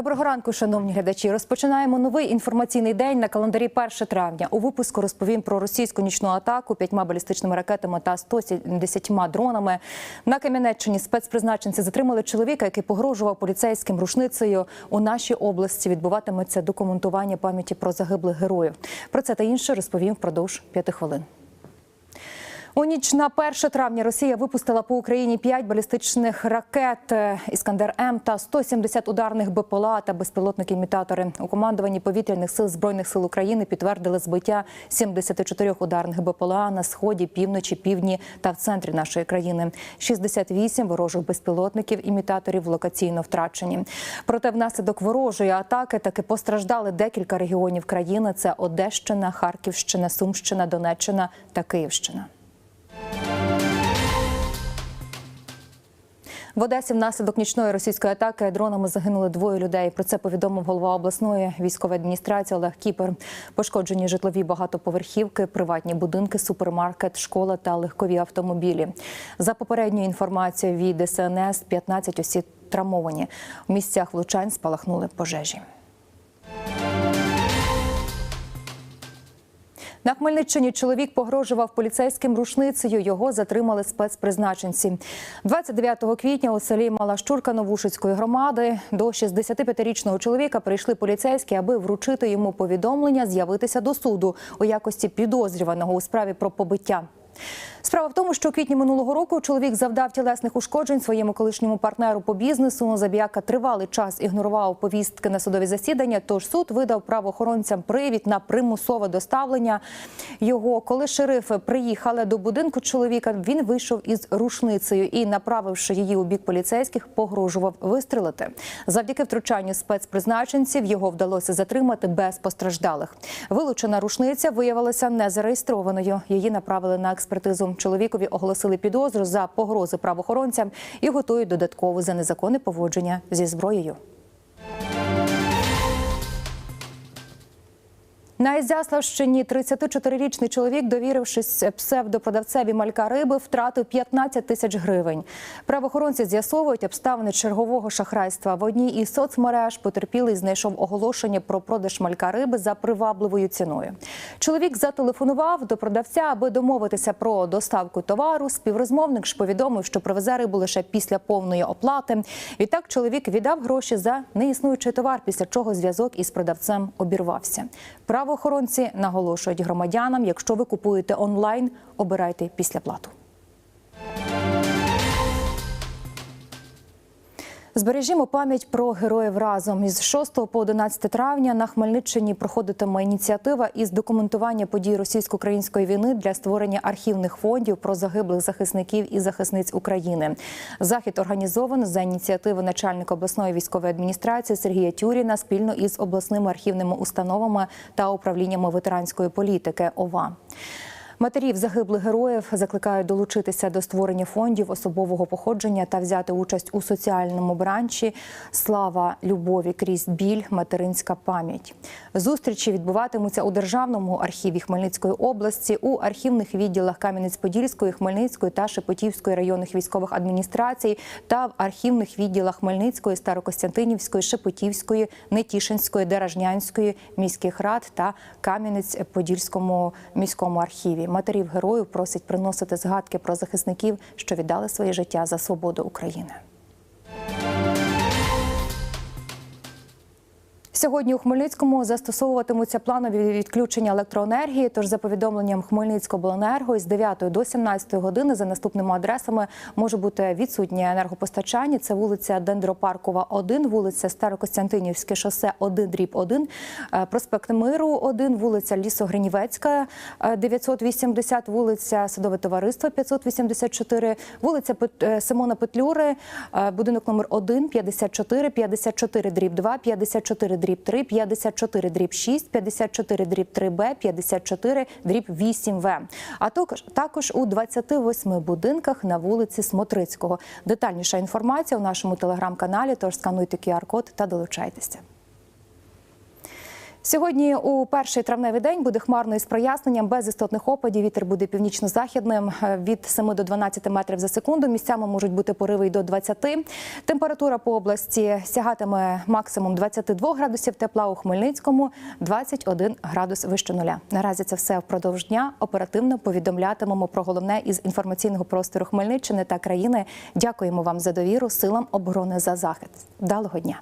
Доброго ранку, шановні глядачі. Розпочинаємо новий інформаційний день на календарі 1 травня. У випуску розповім про російську нічну атаку п'ятьма балістичними ракетами та 170 дронами. На Кам'янеччині спецпризначенці затримали чоловіка, який погрожував поліцейським рушницею. У нашій області відбуватиметься документування пам'яті про загиблих героїв. Про це та інше розповім впродовж п'яти хвилин. У ніч на 1 травня Росія випустила по Україні 5 балістичних ракет Іскандер М та 170 ударних БПЛА та безпілотники-імітатори. У командуванні повітряних сил збройних сил України підтвердили збиття 74 ударних БПЛА на сході, півночі, півдні та в центрі нашої країни. 68 ворожих безпілотників імітаторів локаційно втрачені. Проте внаслідок ворожої атаки таки постраждали декілька регіонів країни: це Одещина, Харківщина, Сумщина, Донеччина та Київщина. В Одесі внаслідок нічної російської атаки дронами загинули двоє людей. Про це повідомив голова обласної військової адміністрації Олег Кіпер. Пошкоджені житлові багатоповерхівки, приватні будинки, супермаркет, школа та легкові автомобілі. За попередньою інформацією від ДСНС 15 осіб травмовані. У місцях влучань спалахнули пожежі. На Хмельниччині чоловік погрожував поліцейським рушницею. Його затримали спецпризначенці. 29 квітня у селі Мала Щурка Новушицької громади до 65-річного чоловіка прийшли поліцейські, аби вручити йому повідомлення з'явитися до суду у якості підозрюваного у справі про побиття. Справа в тому, що у квітні минулого року чоловік завдав тілесних ушкоджень своєму колишньому партнеру по бізнесу. Забіяка тривалий час ігнорував повістки на судові засідання. Тож суд видав правоохоронцям привід на примусове доставлення його. Коли шерифи приїхали до будинку чоловіка, він вийшов із рушницею і, направивши її у бік поліцейських, погрожував вистрелити. Завдяки втручанню спецпризначенців його вдалося затримати без постраждалих. Вилучена рушниця виявилася незареєстрованою. Її направили на експертизу. Чоловікові оголосили підозру за погрози правоохоронцям і готують додатково за незаконне поводження зі зброєю. На Ізяславщині 34-річний чоловік, довірившись псевдопродавцеві малька риби, втратив 15 тисяч гривень. Правоохоронці з'ясовують обставини чергового шахрайства. В одній із соцмереж потерпілий знайшов оголошення про продаж малька риби за привабливою ціною. Чоловік зателефонував до продавця, аби домовитися про доставку товару. Співрозмовник ж повідомив, що привезе рибу лише після повної оплати. Відтак чоловік віддав гроші за неіснуючий товар, після чого зв'язок із продавцем обірвався. Правоохоронці наголошують громадянам, якщо ви купуєте онлайн, обирайте післяплату. Збережімо пам'ять про героїв разом. Із 6 по 11 травня на Хмельниччині проходитиме ініціатива із документування подій російсько-української війни для створення архівних фондів про загиблих захисників і захисниць України. Захід організований за ініціативи начальника обласної військової адміністрації Сергія Тюріна спільно із обласними архівними установами та управліннями ветеранської політики ОВА. Матерів загиблих героїв закликають долучитися до створення фондів особового походження та взяти участь у соціальному бранчі Слава любові крізь біль, материнська пам'ять. Зустрічі відбуватимуться у державному архіві Хмельницької області, у архівних відділах Кам'янець-Подільської, Хмельницької та Шепетівської районних військових адміністрацій та в архівних відділах Хмельницької, Старокостянтинівської, Шепетівської, Нетішинської, Деражнянської міських рад та Кам'янець-Подільському міському архіві. Матерів героїв просять приносити згадки про захисників, що віддали своє життя за свободу України. Сьогодні у Хмельницькому застосовуватимуться планові відключення електроенергії. Тож, за повідомленням Хмельницькобленерго, з 9 до 17 години за наступними адресами може бути відсутнє енергопостачання. Це вулиця Дендропаркова, 1, вулиця Старокостянтинівське шосе 1, дріб 1, проспект Миру, 1, вулиця Лісогринівецька, 980, вулиця Садове товариство, 584, вулиця Симона Петлюри, будинок номер 1, 54, 54, дріб 2, 54, дріб 3, 54 дріб 6, 54 дріб 3Б, 54 дріб 8В. А також, також у 28 будинках на вулиці Смотрицького. Детальніша інформація у нашому телеграм-каналі, тож скануйте QR-код та долучайтеся. Сьогодні у перший травневий день буде хмарно із проясненням, без істотних опадів. Вітер буде північно-західним е, від 7 до 12 метрів за секунду. Місцями можуть бути пориви й до 20. Температура по області сягатиме максимум 22 градусів тепла у Хмельницькому, 21 градус вище нуля. Наразі це все впродовж дня. Оперативно повідомлятимемо про головне із інформаційного простору Хмельниччини та країни. Дякуємо вам за довіру силам оборони за захист. Вдалого дня.